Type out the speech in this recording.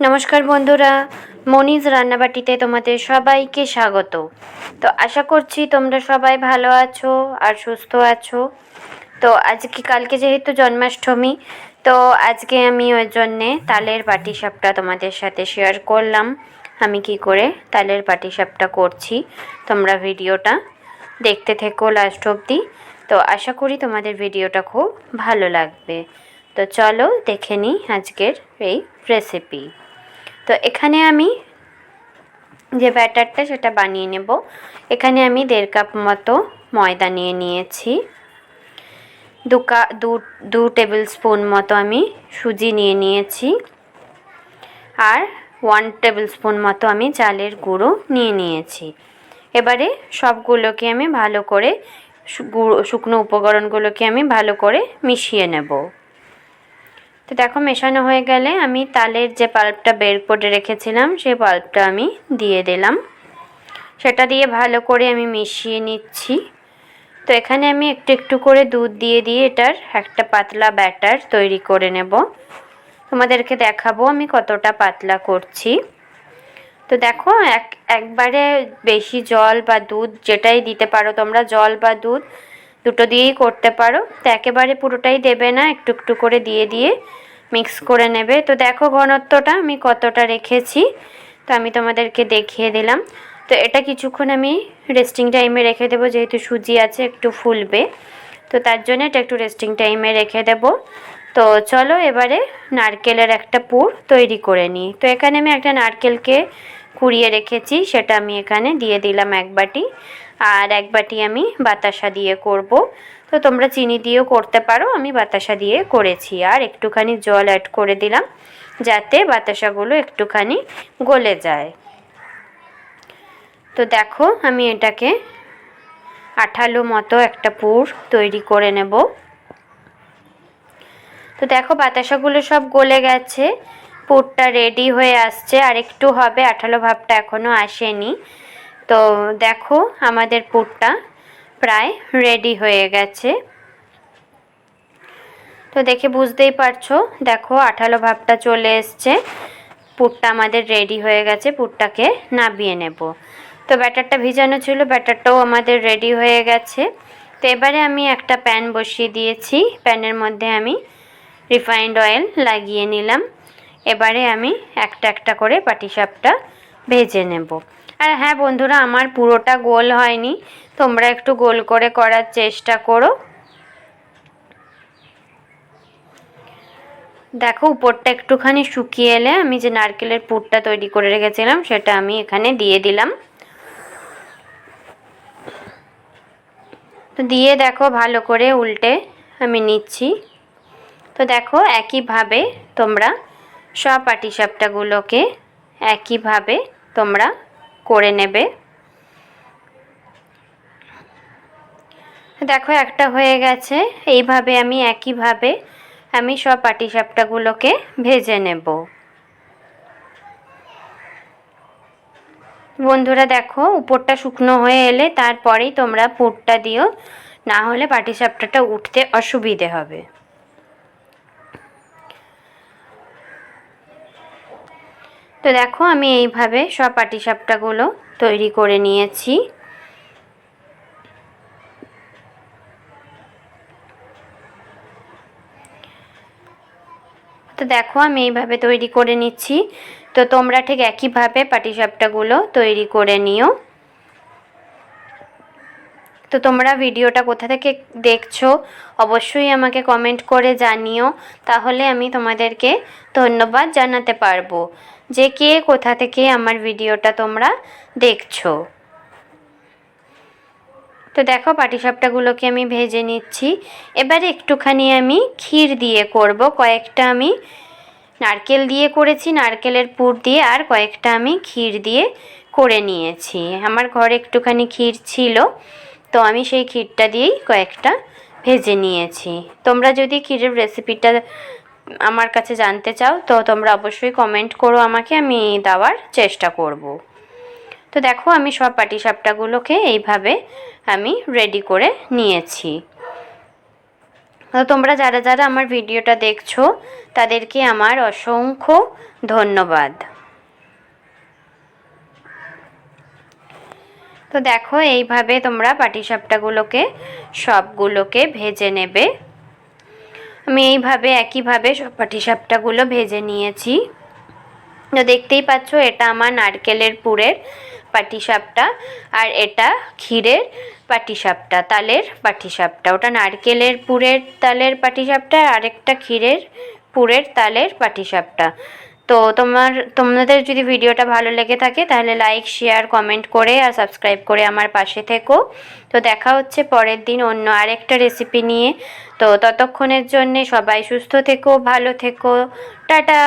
নমস্কার বন্ধুরা, মনিজ রান্নাবাটিতে তোমাদের সবাইকে স্বাগত। তো আশা করছি তোমরা সবাই ভালো আছো আর সুস্থ আছো। তো আজকে, কালকে যেহেতু জন্মাষ্টমী, তো আজকে আমি ওই জন্যে তালের পাটিসাপটা তোমাদের সাথে শেয়ার করলাম। আমি কি করে তালের পাটিসাপটা করছি, তোমরা ভিডিওটা দেখতে থেকো লাস্ট অবধি। তো আশা করি তোমাদের ভিডিওটা খুব ভালো লাগবে। তো চলো দেখে নিই আজকের এই রেসিপি তো এখানে আমি যে ব্যাটারটা সেটা বানিয়ে নেব। এখানে আমি দেড় কাপ মতো ময়দা নিয়ে নিয়েছি। দু কা, দু দু টেবিল স্পুন মতো আমি সুজি নিয়ে নিয়েছি। আর ওয়ান টেবিল স্পুন মতো আমি চালের গুঁড়ো নিয়ে নিয়েছি। এবারে সবগুলোকে আমি ভালো করে গুঁড়ো, শুকনো উপকরণগুলোকে আমি ভালো করে মিশিয়ে নেব। তো দেখো মেশানো হয়ে গেলে আমি তালের যে পাল্পটা বের করে রেখেছিলাম, সেই পাল্পটা আমি দিয়ে দিলাম। সেটা দিয়ে ভালো করে আমি মিশিয়ে নিচ্ছি। তো এখানে আমি একটু একটু করে দুধ দিয়ে দিয়ে এটার একটা পাতলা ব্যাটার তৈরি করে নেব। তোমাদেরকে দেখাবো আমি কতটা পাতলা করছি। তো দেখো, এক, একবারে বেশি জল বা দুধ যেটাই দিতে পারো, তোমরা জল বা দুধ দুটো দিয়েই করতে পারো। তো একেবারে পুরোটাই দেবে না, একটু একটু করে দিয়ে দিয়ে মিক্স করে নেবে। তো দেখো ঘনত্বটা আমি কতটা রেখেছি, তো আমি তোমাদেরকে দেখিয়ে দিলাম। তো এটা কিছুক্ষণ আমি রেস্টিং টাইমে রেখে দেবো, যেহেতু সুজি আছে, একটু ফুলবে। তো তার জন্য এটা একটু রেস্টিং টাইমে রেখে দেব। তো চলো এবারে নারকেলের একটা পুর তৈরি করে নিই। তো এখানে আমি একটা নারকেলকে কুড়িয়ে রেখেছি, সেটা আমি এখানে দিয়ে দিলাম এক বাটি। আর এক বাটি আমি বাতাসা দিয়ে করব। তো তোমরা চিনি দিয়েও করতে পারো, আমি বাতাসা দিয়ে করেছি। আর একটুখানি জল অ্যাড করে দিলাম, যাতে বাতাসাগুলো একটুখানি গলে যায়। তো দেখো, আমি এটাকে আঠালো মতো একটা পুর তৈরি করে নেব। তো দেখো, বাতাসাগুলো সব গলে গেছে। পুরটা রেডি হয়ে আসছে। আর একটু হবে, আঠালো ভাবটা এখনও আসেনি। তো দেখো আমাদের পুরটা প্রায় রেডি হয়ে গেছে। তো দেখে বুঝতেই পারছ, দেখো আঠালো ভাবটা চলে এসছে। পুরটা আমাদের রেডি হয়ে গেছে, পুরটাকে নাবিয়ে নেব। তো ব্যাটারটা ভিজানো ছিল, ব্যাটারটাও আমাদের রেডি হয়ে গেছে। তো এবারে আমি একটা প্যান বসিয়ে দিয়েছি, প্যানের মধ্যে আমি রিফাইন্ড অয়েল লাগিয়ে নিলাম। এবারে আমি একটা একটা করে পাটিসাপটা ভেজে নেব। আর হ্যাঁ বন্ধুরা, আমার পুরোটা গোল হয়নি। তোমরা একটু গোল করে করার চেষ্টা করো। দেখো, উপরটা একটুখানি শুকিয়ে এলে আমি যে নারকেলের পুরটা তৈরি করে রেখেছিলাম, সেটা আমি এখানে দিয়ে দিলাম। তো দিয়ে দেখো ভালো করে উল্টে আমি নিচ্ছি। তো দেখো, একইভাবে তোমরা সব পাটিসাপটাগুলোকে একইভাবে তোমরা করে নেবে। দেখো, একটা হয়ে গেছে। এইভাবে আমি একইভাবে আমি সব পাটিসাপটাগুলোকে ভেজে নেব। বন্ধুরা, দেখো, উপরটা শুকনো হয়ে এলে তারপরেই তোমরা পুরটা দিও। না হলে পাটিসাপটাটা উঠতে অসুবিধে হবে। তো দেখো আমি এইভাবে সব পাটিসাপটাগুলো তৈরি করে নিয়েছি। তো দেখো আমি এইভাবে তৈরি করে নিচ্ছি। তো তোমরা ঠিক একইভাবে পাটিসাপটাগুলো তৈরি করে নিও। তো তোমরা ভিডিওটা কোথা থেকে দেখছ, অবশ্যই আমাকে কমেন্ট করে জানিও। তাহলে আমি তোমাদেরকে ধন্যবাদ জানাতে পারব যে কে কোথা থেকে আমার ভিডিওটা তোমরা দেখছ। তো দেখো, পাটিসাপটাগুলোকে আমি ভেজে নিচ্ছি। এবারে একটুখানি আমি ক্ষীর দিয়ে করব, কয়েকটা আমি নারকেল দিয়ে করেছি, নারকেলের পুর দিয়ে আর কয়েকটা আমি ক্ষীর দিয়ে করে নিয়েছি। আমার ঘরে একটুখানি ক্ষীর ছিল। তো আমি সেই ক্ষীরটা দিয়েই কয়েকটা ভেজে নিয়েছি। তোমরা যদি ক্ষীরের রেসিপিটা আমার কাছে জানতে চাও, তো তোমরা অবশ্যই কমেন্ট করো আমাকে, আমি দেওয়ার চেষ্টা করব। তো দেখো, আমি সব পাটিসাপটাগুলোকে এইভাবে আমি রেডি করে নিয়েছি। তো তোমরা যারা যারা আমার ভিডিওটা দেখছ, তাদেরকে আমার অসংখ্য ধন্যবাদ। তো দেখো, এইভাবে তোমরা পাটিসাপটাগুলোকে, সবগুলোকে ভেজে নেবে। আমি এইভাবে, একইভাবে সব পাটিসাপটাগুলো ভেজে নিয়েছি। তো দেখতেই পাচ্ছ, এটা আমার নারকেলের পুরের পাটিসাপটা আর এটা ক্ষীরের পাটিসাপটা, তালের পাটিসাপটা। ওটা নারকেলের পুরের তালের পাটিসাপটা আর আরেকটা ক্ষীরের পুরের তালের পাটিসাপটা। তো তোমার, তোমাদের যদি ভিডিওটা ভালো লেগে থাকে, তাহলে লাইক শেয়ার কমেন্ট করে আর সাবস্ক্রাইব করে আমার পাশে থেকো। তো দেখা হচ্ছে পরের দিন অন্য আরেকটা রেসিপি নিয়ে। তো ততক্ষণের জন্যে সবাই সুস্থ থেকো, ভালো থেকো। টাটা!